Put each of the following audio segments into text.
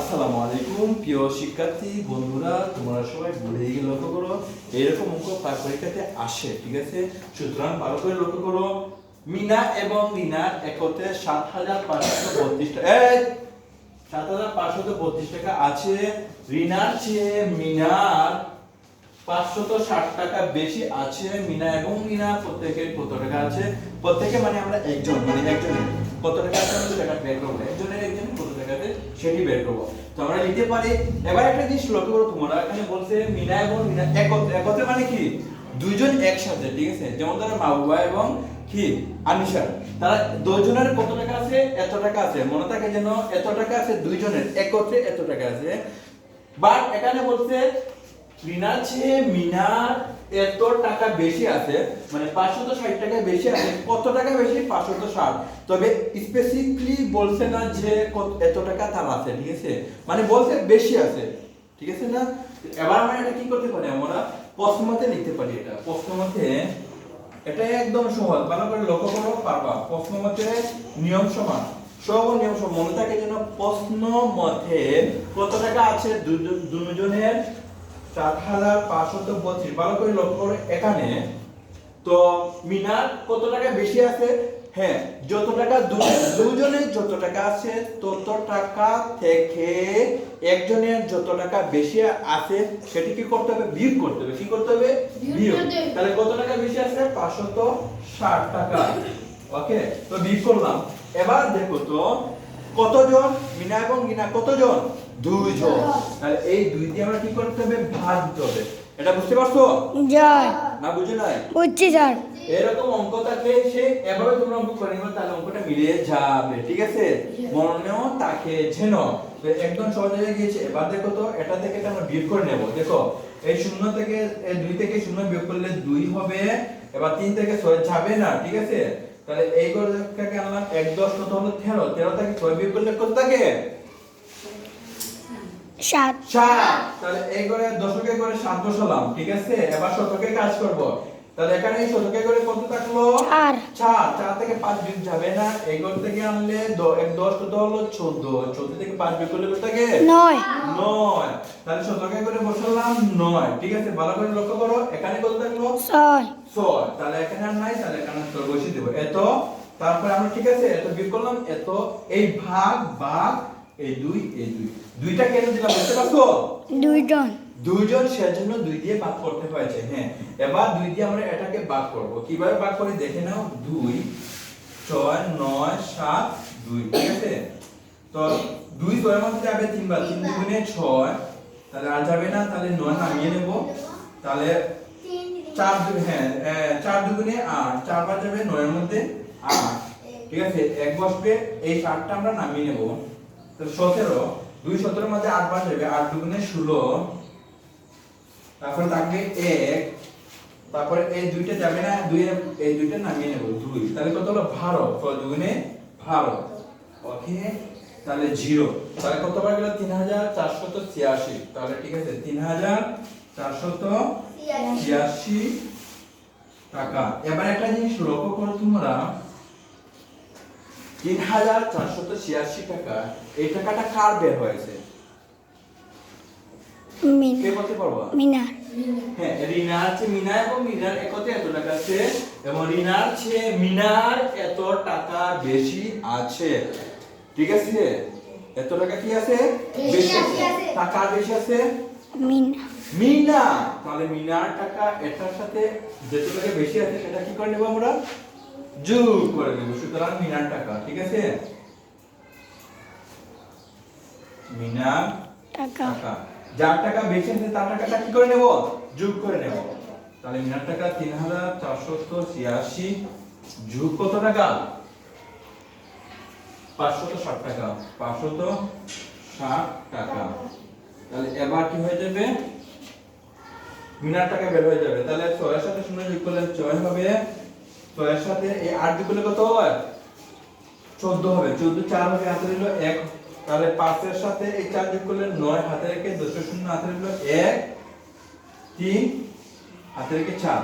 আসসালামু আলাইকুম প্রিয় শিক্ষার্থী, বন্ধুরা, তোমরা সবাই ভুলে গিয়ে লক্ষ্য করো এরকম অঙ্ক পার পরীক্ষাতে আসে, ঠিক আছে? সুতরাং ভালো করে লক্ষ্য করো, মিনা এবং রিনার একত্রে সাত হাজার পাঁচশো বত্রিশ টাকা সাত হাজার পাঁচশত বত্রিশ টাকা আছে। রিনার চেয়ে মিনার পাঁচশত ষাট টাকা বেশি আছে। মিনা এবং মিনা প্রত্যেকের কত টাকা আছে? প্রত্যেকে মানে আমরা একজন মানে একজনের। কত টাকা আছে? সেটা বের করব। একজনের একজনের কত টাকা আছে সেটি বের করব। তো আমরা নিতে পারি, এবার একটা জিনিস লক্ষ্য করো তোমরা, এখানে বলছে মিনা এবং মিনা একত্রে মানে কি? দুইজন একসাথে, ঠিক আছে? যেমন ধরো মাহবুবা এবং কি? আনিশা। তারা দুজনের কত টাকা আছে? এত টাকা আছে। মনে থাকে যেন এত টাকা আছে দুইজনের, একত্রে এত টাকা আছে। বাট এখানে বলছে রিনার চেয়ে মিনার এত টাকা বেশি আছে মানে পাঁচশত ষাট টাকা বেশি আছে, কত টাকা বেশি? পাঁচশত ষাট। তবে স্পেসিফিকলি বলছে না যে এত টাকা তার আছে, ঠিক আছে? মানে বলছে বেশি আছে, ঠিক আছে না? এবার আমরা এটা কি করতে পারি? আমরা প্রশ্নমতে লিখতে পারি এটা। প্রশ্নমতে এটা একদম সহজ, ভালো করে লক্ষ্য করো, পারবা। প্রশ্নমতে নিয়ম সমান। সব নিয়ম সমান। মনে থাকে যেন প্রশ্ন মতে কত টাকা আছে? দুজনের সাত হাজার পাঁচশত বত্রিশ। ভালো করে লক্ষ্য করো এখানে। তো মিনার কত টাকা বেশি আছে? হ্যাঁ যত টাকা দুজনের যত টাকা আছে তত টাকা থেকে একজনের যত টাকা বেশি আছে সেটি কি করতে হবে? বিয়োগ করতে হবে। কি করতে হবে? বিয়োগ। তাহলে কত টাকা বেশি আছে? পাঁচশত ষাট টাকা। ওকে তো বিয়োগ করলাম। এবার দেখো তো কতজন? মিনা এবং গিনা কতজন? দুইজন তাহলে এই দুই দিয়ে আমরা কি করতে হবে? ভাগ দিতে হবে। এটা বুঝতে পারছ? জয় না বুঝে নাই? বুঝছি স্যার এরকম অঙ্ক থাকলে সে এভাবে তোমরা অঙ্ক করে নিবে তাহলে অঙ্কটা মিলে যাবে ঠিক আছে? মনেও তাকে যেন একদম সহজ হয়ে গিয়েছে। এবার দেখো তো এটা থেকে এটা আমরা বিয়োগ করে নেব। দেখো এই শূন্য থেকে এই দুই থেকে শূন্য বিয়োগ করলে দুই হবে। এবার তিন থেকে ছয় যাবে না ঠিক আছে? তাহলে এই করে আনলাম এক দশ কত হলো তেরো। তেরো থেকে ছয় বিয়োগ করলে কত থাকে? সাত। সাত। তাহলে এই করে দশকে করে সাত বসালাম ঠিক আছে? এবার শতকে কাজ করব। তাহলে এখানে এই শতকে করে কত থাকল? চার। চার। চার থেকে পাঁচ বিয়োগ যাবে না এই ঘর থেকে আনলে এক দশ কত হলো? চোদ্দ। চোদ্দ থেকে পাঁচ বিয়োগ করলে কত থাকে? নয়। নয়। তাহলে শতকে করে বসালাম নয় ঠিক আছে? ভালো করে লক্ষ্য করো এখানে কত থাকল? ছয়। ছয়। তাহলে এখানে আর নাই তাহলে এখানে বসিয়ে দেবো। এত তারপরে আমরা ঠিক আছে এত বিয়োগ করলাম এত এই ভাগ ভাগ এই দুই এই দুই। দুইটা কেন দিলাম? বুঝতে পারছ? দুইজন। দুইজন সেজন্য দুই দিয়ে ভাগ করতে হয়েছে হ্যাঁ। এবার দুই দিয়ে আমরা এটাকে ভাগ করব। কীভাবে ভাগ করি? দেখে নাও। দুই ছয় নয় সাত দুই ঠিক আছে? তো দুই ছয়ের মধ্যে যাবে তিনবার। তিন দুগুণে ছয় তাহলে আর যাবে না? তাহলে নয় নামিয়ে নেব। তাহলে চার দুই হ্যাঁ চার দুগুণে আট। চারবার যাবে নয়ের মধ্যে আট। ঠিক আছে? এক বসবে। এই সাতটা আমরা নামিয়ে নেব। সতেরো দুই সতেরোর মধ্যে আট বার যাবে আট দুগুণে ষোলো। তারপরে থাকবে এক তারপরে এই দুইটা যাবে না দুই এই দুইটা নামিয়ে নেব দুই। তাহলে কত হলো? বারো দুগুণে বারো। ওকে তাহলে জিরো। তাহলে কতবার গেল? তিন হাজার চারশত ছিয়াশি। তাহলে ঠিক আছে তিন হাজার চারশত ছিয়াশি টাকা। এবার একটা জিনিস লক্ষ্য করো তোমরা। তিন হাজার চারশত ছিয়াশি টাকা। এই টাকাটা কার বের হয়েছে? কে বলতে পারব? মিনার হ্যাঁ মিনা এবং মিনার একতে এত টাকা আছে। এবং রিনার চেয়ে মিনার এত টাকা বেশি আছে। ঠিক আছে? এত টাকা কি আছে? বেশি আছে। টাকা বেশি আছে? মিনা। মিনা! তাহলে মিনার টাকা এটার সাথে যেটা টাকা বেশি আছে সেটা কি করে নেব আমরা? যোগ করে দেব সুতরাং মিনার টাকা ঠিক আছে? মিনার টাকা। যার টাকা বেশি আছে তার টাকাটা কি করে নেব? যোগ করে নেব। তাহলে মিনার টাকা তিন হাজার চারশত ছিয়াশি। যোগ কত টাকা? পাঁচশত ষাট টাকা। পাঁচশত ষাট টাকা। তাহলে এবার কি হয়ে যাবে? মিনার টাকা বের হয়ে যাবে। তাহলে ছয়ের সাথে শূন্য যোগ করলে ছয় হবে ছয়ের সাথে এই আট করলে কত হয়? চোদ্দ হবে। চোদ্দ চার হবে হাতে রইল এক। তাহলে পাঁচের সাথে এই চার যোগ করলে নয় হাতে রেখে দুশো শূন্য হাতে রইল এক, তিন হাতে রেখে চার।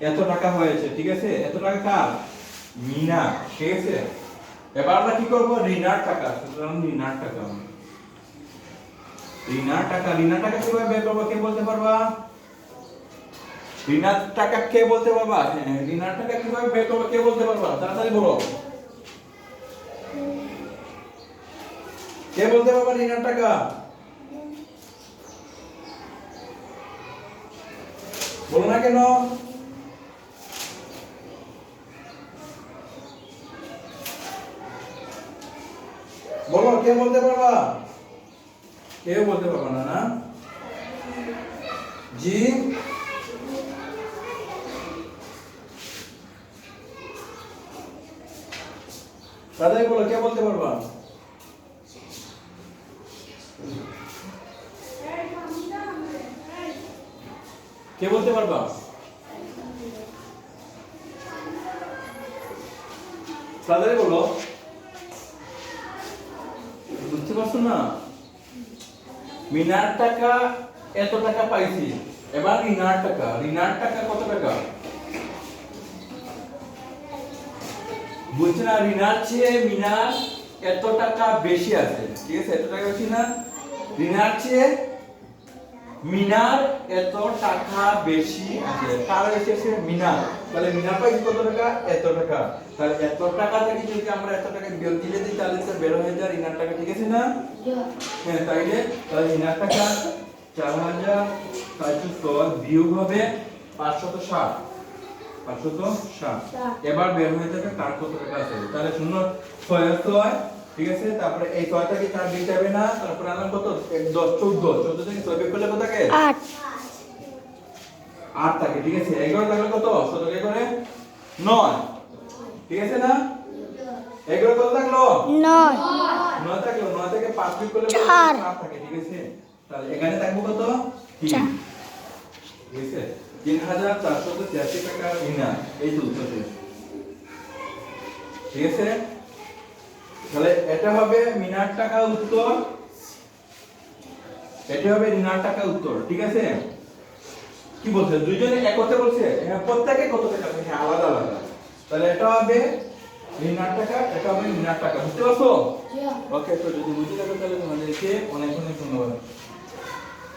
এত টাকা হয়েছে, ঠিক আছে? এত টাকা কার? মিনা ঠিক আছে। এবার আমরা কি করব? ঋণার টাকা। সুতরাং ঋণার টাকা। রিনার টাকা রিনার টাকা কীভাবে বের করব? কে বলতে পারবা? রিনার টাকা কে বলতে পারবা? হ্যাঁ রিনার টাকা কীভাবে বের করব, কে বলতে পারবা? তাড়াতাড়ি বলো। কে বলতে পারবা রিনার টাকা? বলো না কেন? বলো, কে বলতে পারবা? কেউ বলতে পারবা না না জি? তাদের বলো কে বলতে পারবা? কে বলতে পারবা? তাদের বলো বুঝতে পারছ না? মিনার টাকা এত টাকা পাইছি। এবার রিনার টাকা। রিনার টাকা কত টাকা? বুঝছে না রিনার চেয়ে এত টাকা বেশি আছে। ঠিক আছে, এত টাকা বেশি না? রিনার চেয়ে মিনার এত টাকা বেশি আছে। কার বেশি আছে মিনার। তাহলে মিনার পাইছি কত টাকা? এত টাকা। তাহলে এত টাকা থেকে যদি আমরা এত টাকা বিয়োগ দিলে দিই, তাহলে তো বের হয়ে যায় রিনার টাকা, ঠিক আছে না? হ্যাঁ তাইলে, তাহলে রিনার টাকা চার হাজার চারশো দশ বিয়োগ হবে পাঁচশত ষাট। পাঁচশত ষাট এবার বের হয়ে যাবে কার কত টাকা আছে? তাহলে শূন্য ছয় ছয় ঠিক আছে? তারপরে এই ছয়টাকে চার দিতে হবে না? তারপরে আনলাম কত? দশ চোদ্দ। চোদ্দ থেকে ছয় বিয়োগ করলে কত থাকে? আট। আট থাকে ঠিক আছে? এগারো থাকলে কত? শতকে করে নয়। ঠিক আছে না? এগারো কত থাকল? নয়। নয় থাকল। নয় থেকে পাঁচ বিয়োগ করলে। চার। থাকে ঠিক আছে? তাহলে এখানে থাকব কত? চার। ঠিক আছে তিন হাজার চারশো ছিয়াশি টাকা বিনা এই তো উত্তর ঠিক আছে? তাহলে এটা হবে মিনার টাকা উত্তর। এটা হবে রিনার টাকা উত্তর ঠিক আছে? কি বলছে? দুইজনে একত্রে বলছে? হ্যাঁ প্রত্যেকে কত টাকা? হ্যাঁ আলাদা আলাদা। তাহলে এটা হবে রিনার টাকা এটা হবে রিনার টাকা। বুঝতে পারছ? ওকে তো যদি বুঝতে থাকো তাহলে তোমাদেরকে অনেক অনেক ধন্যবাদ।